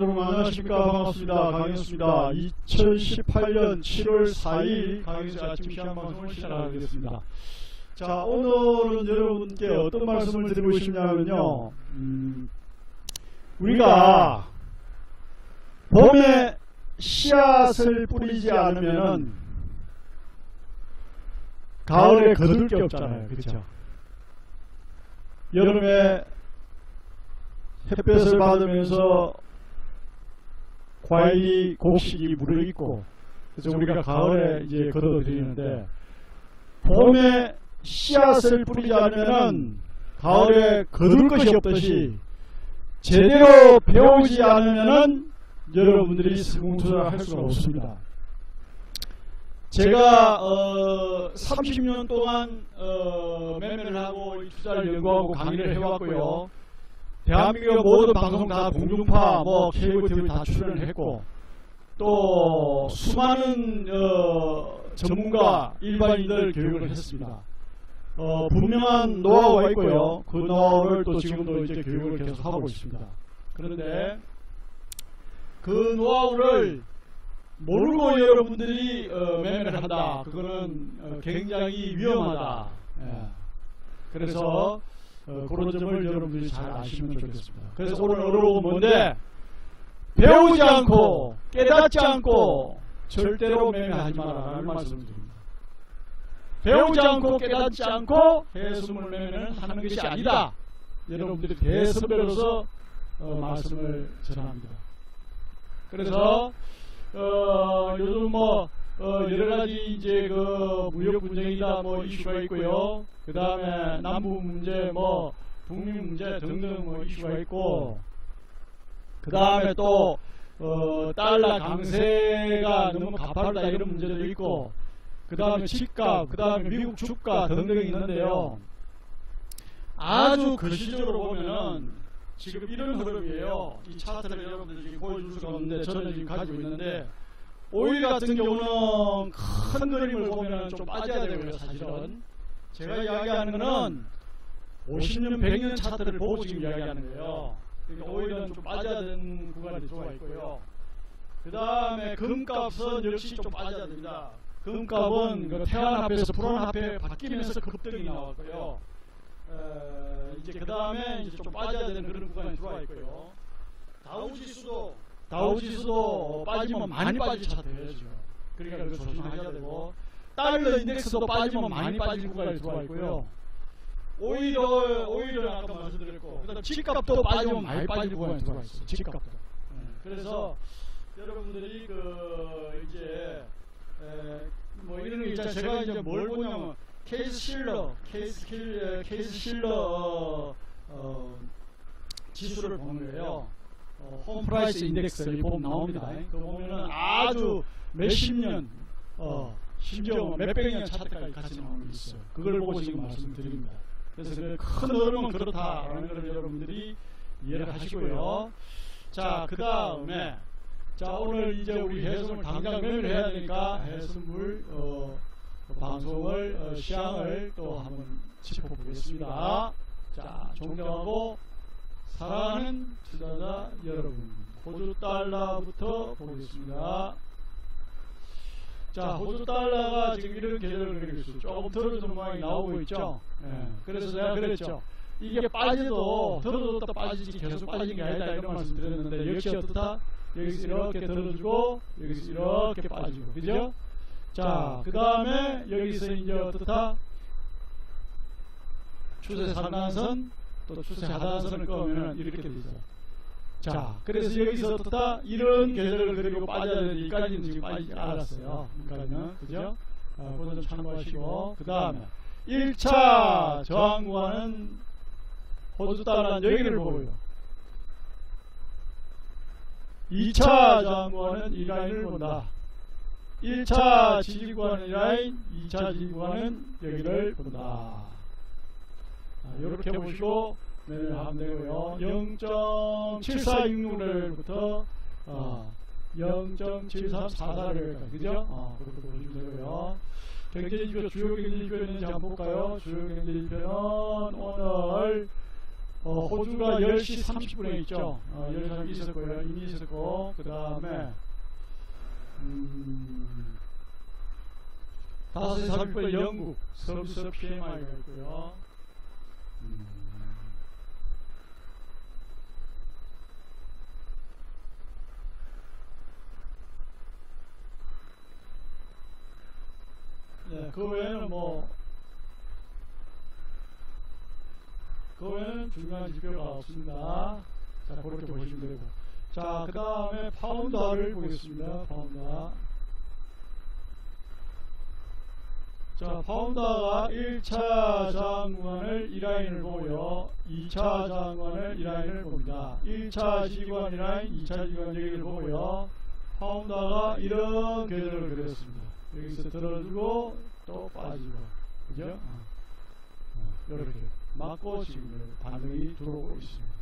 여러분 안녕하십니까? 반갑습니다. 강현수입니다. 2018년 7월 4일 강현수 아침 시간 방송을 시작하겠습니다. 자 오늘은 여러분께 어떤 말씀을 드리고 싶냐면요. 음, 우리가 봄에 씨앗을 뿌리지 않으면은 가을에 거둘 게 없잖아요. 그렇죠 여름에 햇볕을 받으면서 과일이 곡식이 무르익고 그래서 우리가 가을에 이제 걷어들이는데 봄에 씨앗을 뿌리지 않으면은 가을에 거둘 것이 없듯이 제대로 배우지 않으면은 여러분들이 성공투자를 할 수가 없습니다. 제가 어 30년 동안 어 매매를 하고 이 투자를 연구하고 강의를 해왔고요. 대한민국 모든 방송 다 공중파, 뭐 케이블 TV 다 출연을 했고 또 수많은 어, 전문가 일반인들 교육을 했습니다. 어, 분명한 노하우가 있고요. 그 노하우를 또 지금도 이제 교육을 계속 하고 있습니다. 그런데 그 노하우를 모르고 여러분들이 어, 매매를 한다. 그거는 어, 굉장히 위험하다. 예. 그래서 어, 그런 점을 여러분들이 잘 아시면 좋겠습니다. 그래서 오늘 어려운 뭔데 배우지 않고 깨닫지 않고 절대로 매매하지 마라라는 말씀을 드립니다. 배우지 않고 깨닫지 않고 해수물 매매는 하는 것이 아니다. 여러분들이 대선배로서 어, 말씀을 전합니다. 그래서 어, 요즘 뭐 어, 여러 가지 이제 그 무역 분쟁이다 뭐 이슈가 있고요. 그 다음에 남북 문제 뭐 북미 문제 등등 뭐 이슈가 있고 그 다음에 또 어, 달러 강세가 너무 가파르다 이런 문제도 있고 그 다음에 집값 그 다음에 미국 주가 등등이 있는데요. 아주 거시적으로 보면은 지금 이런 흐름이에요. 이 차트를 여러분들 지금 보여줄 수가 없는데 저는 지금 가지고 있는데 오일 같은 경우는 큰 그림을 보면 좀 빠져야 되고요, 사실은. 제가 이야기하는 거는 50년, 100년 차트를 보고 지금 이야기하는 거예요. 그러니까 오일은 좀 빠져야 되는 구간이 들어가 있고요. 그 다음에 금값은 역시 좀 빠져야 됩니다. 금값은 그 태안 앞에서 불안 앞에 바뀌면서 급등이 나왔고요. 에, 이제 그 다음에 이제 좀 빠져야 되는 그런 구간이 들어와 있고요. 다우지수도 다우지수도 빠지면 많이 빠질 차트예요 지금. 그러니까 그거 조심하셔야 되고 달러 인덱스도 빠지면 많이 빠질 구간이 들어와 있고요. 오히려 오히려 아까 말씀드렸고 그다음 집값도 빠지면 많이 빠질 구간이 들어와 있어요. 집값도. 네. 그래서 여러분들이 그 이제 에, 뭐 이런 거 있잖아요. 제가 이제 뭘 보냐면 케이스 실러, 케이스 킬, 케이스 실러 어, 어, 지수를 보는 거예요. 어, 홈 프라이스 인덱스 이 보면 나옵니다. 그 보면은 아주 몇십 년, 어, 심지어 몇백 년 차트까지 같이 나오는 게 있어요. 그걸 보고 지금 말씀드립니다. 그래서 그큰 흐름은 그렇다라는 걸 여러분들이 이해를 하시고요. 자, 그 다음에 자 오늘 이제 우리 해수물 당장 매매를 해야 되니까 해수물 어, 방송을 어, 시향을 또 한번 짚어보겠습니다. 자, 존경하고 사랑하는 투자자 여러분, 호주 달러부터 보겠습니다. 자, 호주 달러가 지금 이런 계절을 그리고 있어요. 조금 떨어지는 모양이 나오고 있죠. 예, 그래서 내가 그랬죠. 이게 빠져도 들어줬다 빠지지 계속 빠지는 게 아니다 이런 말씀 드렸는데 역시 어떻다? 여기서 이렇게 들어주고 여기서 이렇게 빠지고 그죠? 자, 그 다음에 여기서 이제 어떻다? 추세 상단선 또 추세 하단선을 꺼면 이렇게 되죠. 자, 그래서 여기서 어떻다? 이런 계절을 그리고 빠져야 이까지는 지금 빠지지 않았어요. 그러니까는 그죠? 어, 그건 좀 참고하시고 그 다음에 1차 저항 구간은 호주 달러는 여기를 보고요. 2차 저항 구간은 이 라인을 본다. 1차 지지구간은 이 라인, 2차 지지구간은 여기를 본다. 이렇게 보시고 매매를 하면 되고요. 0.7466을부터 어, 0.7344를 그죠? 어, 그렇게 보시면 되고요. 경제지표 주요 경제지표는 한번 볼까요? 주요 경제지표는 오늘 어, 호주가 10시 30분에 있죠. 어, 10시 30분 있었고요. 이미 있었고, 그 다음에, 음, 5시 30분에 영국, 서비스 PMI가 있고요. 음, 네, 그 외에는 뭐, 그 외에는 중요한 지표가 없습니다. 자, 그렇게 보시면 되고. 자, 그 다음에 파운드화를 보겠습니다. 파운드화. 자, 파운드화가 1차 저항구간을 이 라인을 보고요. 2차 저항구간을 이 라인을 봅니다. 1차 지구간 이 라인, 2차 지구간 여기를 보고요. 파운드화가 이런 궤도를 그렸습니다. 여기서 들어주고 또 빠지고 그죠? 어. 어, 이렇게 맞고 지금 반응이 들어오고 있습니다.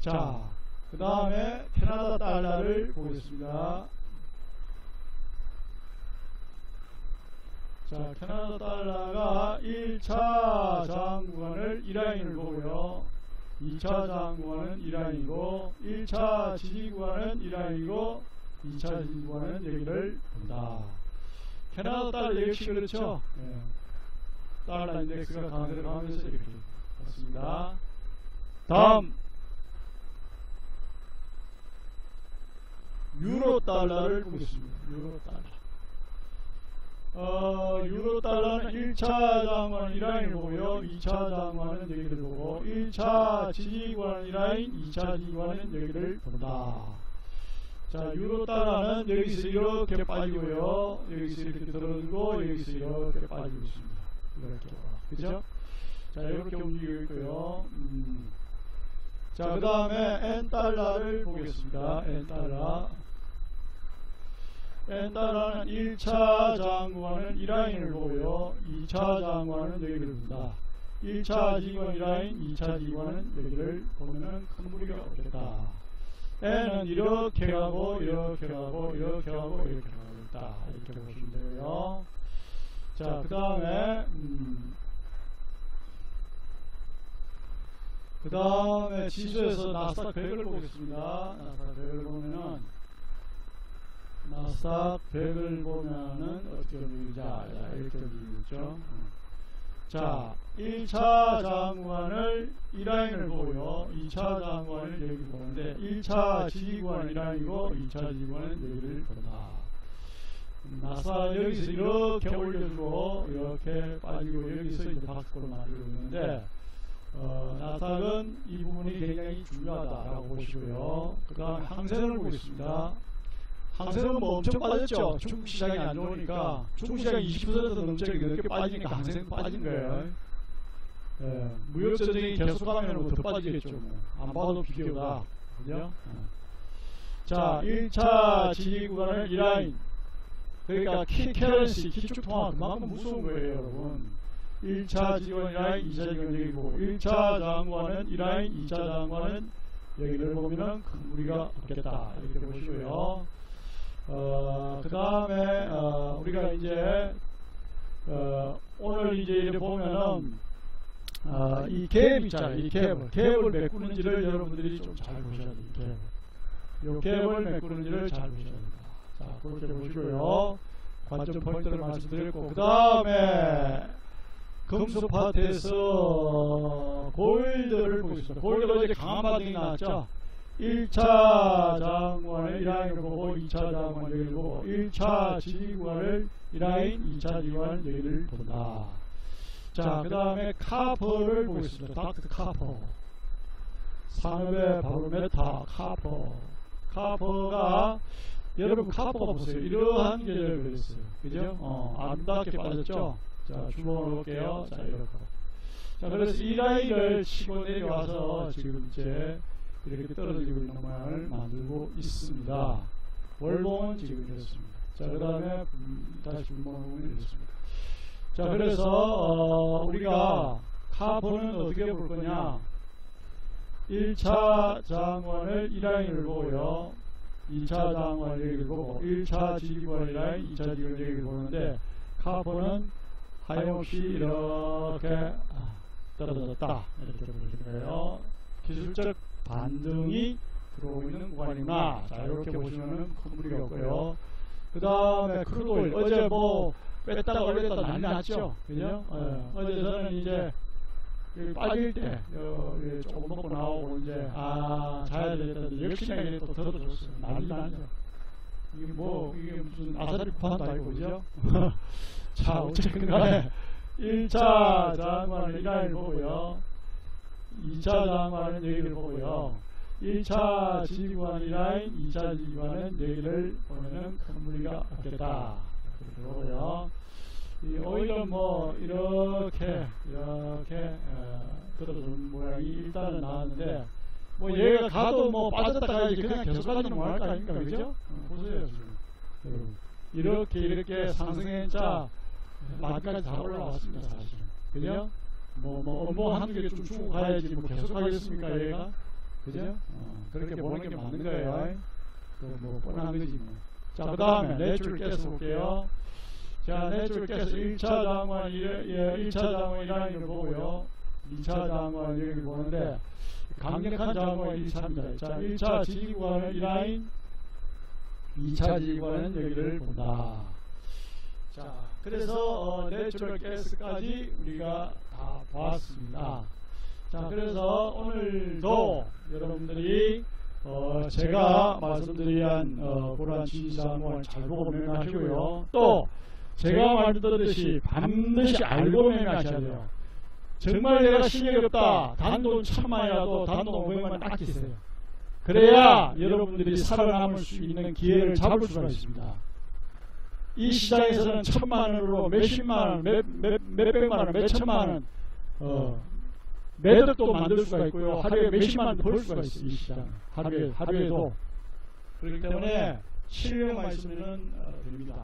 자, 그 다음에 캐나다 달러를 보겠습니다. 자, 캐나다 달러가 1차 저항 구간을 이 라인을 보고요. 2차 저항 구간은 이 라인이고 1차 지지 구간은 이 라인이고 2차 지지 구간은 여기를 본다. 캐나다 달러 역시 그렇죠. 예. 달러 인덱스가 강세를 가면서 이렇게 갔습니다. 다음 유로 달러를 보겠습니다. 유로 달러. 어, 유로 달러는 1차 장관 이 라인을 보고요. 2차 장관은 여기를 보고 1차 지지관 이 라인, 2차 지지관은 여기를 본다. 자, 유로 달러는 여기서 이렇게 빠지고요. 여기서 이렇게 들어주고 여기서 이렇게 빠지고 있습니다. 이렇게. 그죠? 자, 이렇게 움직이고 있고요. 음. 자, 그 다음에 N 달러를 보겠습니다. N 달러. N 달러는 1차 장관은 이 라인을 보고요. 2차 장관은 여기를 본다. 1차 지관 이 라인, 2차 지관은 여기를 보면은 큰 무리가 없겠다. N은 이렇게 가고, 이렇게 가고, 이렇게 가고, 이렇게 가고 있다. 이렇게 보시면 되고요. 자, 그 다음에, 음, 그 다음에 지수에서 나스닥 100을 보겠습니다. 나스닥 100을 보면은, 나스닥 100을 보면은 어떻게 움직이자. 자, 이렇게 움직이죠. 자, 1차 장관을 이 라인을 보고요. 2차 장관을 여기 보는데 1차 지휘관 이 라인이고 2차 지휘관은 여기를 본다. 나사 여기서 이렇게 올려주고 이렇게 빠지고 여기서 이제 박스권을 만들고 있는데 어, 나삭은 이 부분이 굉장히 중요하다라고 보시고요. 그 다음 항생을 보겠습니다. 항생은 뭐 엄청 빠졌죠. 중국 시장이 안 좋으니까 중국 시장이 20% 넘게 이렇게 빠지니까 항생 빠진 거예요. 예, 무역 전쟁이 계속하면 뭐더 빠지겠죠. 뭐. 안 봐도 비교가 그죠? 어. 자, 1차 지지 구간을 이 라인 그러니까 키 캐런시 기축 통화 그만큼 무서운 거예요, 여러분. 1차 지원 이 라인, 2차 지원 여기고 1차 장관은 이 라인, 2차 장관은 여기를 보면은 큰 무리가 없겠다 이렇게 보시고요. 어, 그 다음에 어, 우리가 이제 어, 오늘 이제 보면은 어, 이 갭 있잖아요. 이 갭을 갭을 메꾸는지를 여러분들이 좀 잘 보셔야 돼요. 이 갭을. 요 갭을 메꾸는지를 잘 보셔야 됩니다. 자, 그렇게 보시고요. 관점 포인트를 말씀드렸고 그 다음에 금수 파트에서 골드를 보겠습니다. 골드가 어제 강한 반등이 나왔죠. 1차 장관을 이 라인을 보고 2차 장관 여기를 보고 1차 지휘관을 이 라인 2차 지휘관 여기를 본다. 자, 그 다음에 카퍼를 보겠습니다. 닥터 카퍼. 산업의 바로메타 카퍼. 카퍼가 여러분 카퍼가 보세요. 이러한 계절을 그렸어요. 그죠? 어, 아름답게 빠졌죠? 자, 주먹을 볼게요. 자, 이렇게. 자, 그래서 이 라인을 치고 내려와서 지금 이제 이렇게 떨어지고 있는 모양을 만들고 있습니다. 월봉은 지금 이렇습니다. 자, 그 다음에 다시 분봉은 이렇습니다. 자, 그래서 어, 우리가 카본은 어떻게 볼 거냐? 1차 장관을 이 라인을 보고요. 2차 장관을 여기를 보고 1차 지휘관 이 라인, 2차 지휘관 여기를 보는데 카본은 하염없이 이렇게 떨어졌다. 이렇게 보시는 거예요. 기술적 반등이 들어오고 있는 구간이구나. 자, 이렇게 보시면은 큰 무리가 없고요. 그 다음에 크루드 오일. 어제 뭐 뺐다가 올렸다 난리 났죠. 그죠? 예. 어제 저는 이제 빠질 때, 어, 예, 조금 먹고 나오고 이제, 아, 자야 되겠다. 역시나 이게 또 들어줬어요. 난리 나죠. 이게 뭐, 이게 무슨 아사리 쿠판도 아니고, 그죠? 자, 어쨌든 간에, 1차 장관은 이라인을 보고요. 2차 장관은 여기를 보고요. 1차 지휘관 이 라인, 2차 지휘관은 여기를 보면은 큰 무리가 없겠다. 이 오히려 뭐 이렇게 이렇게 어, 들어준 모양이 일단은 나왔는데 뭐 얘가 가도 뭐 빠졌다 가야지 그냥 계속 가지는 못할 거 아닙니까 그죠? 어, 보세요 지금 여러분. 이렇게 이렇게 상승했자 만까지 다 올라왔습니다 사실은 그죠? 뭐뭐 뭐 한두 개 좀 주고 가야지 뭐 계속 하겠습니까 얘가 그죠? 어, 그렇게 보는 게 맞는 거예요 그뭐 뻔한 거지 뭐 자그 다음에 내줄 깨서 볼게요 자, 내주께서 1차 장관, 예, 1차 장관 이라인을 보고요. 2차 장관 여기 보는데, 강력한 장관 1차입니다. 자, 1차 지휘관은 이 라인, 2차 지휘관은 여기를 본다. 자, 그래서 어, 내추럴 가스까지 우리가 다 봤습니다. 자, 그래서 오늘도 여러분들이 어, 제가 말씀드린 어, 그러한 지휘사항을 잘 보고 명하시고요. 또 제가 말드렸듯이 반드시 알고 매매하셔야 돼요. 정말 내가 실력이 없다. 단돈 천만이라도 단돈 오백만 아끼세요. 그래야 여러분들이 살아남을 수 있는 기회를 잡을 수가 있습니다. 이 시장에서는 천만 원으로 몇십만 원, 몇백만 원, 몇천만 원, 어, 매덕도 만들 수가 있고요. 하루에 몇십만 원 벌 수가 있어요. 이 시장. 하루에, 하루에도. 그렇기 때문에 실력만 있으면 어, 됩니다.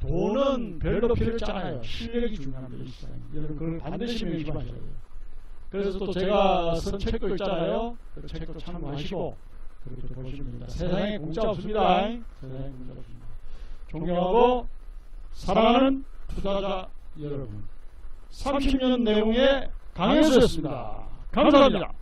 돈은 별로 필요 없지 않아요. 실력이 중요합니다. 이 시장에. 여러분 그걸 반드시 명심하셔야 돼요. 그래서 또 제가 쓴 책도 있잖아요. 그 책도 참고하시고 그렇게 보시면 됩니다. 세상에 공짜 없습니다. 세상에 공짜 없습니다. 존경하고 사랑하는 투자자 여러분. 30년 내용의 강혜수였습니다. 감사합니다.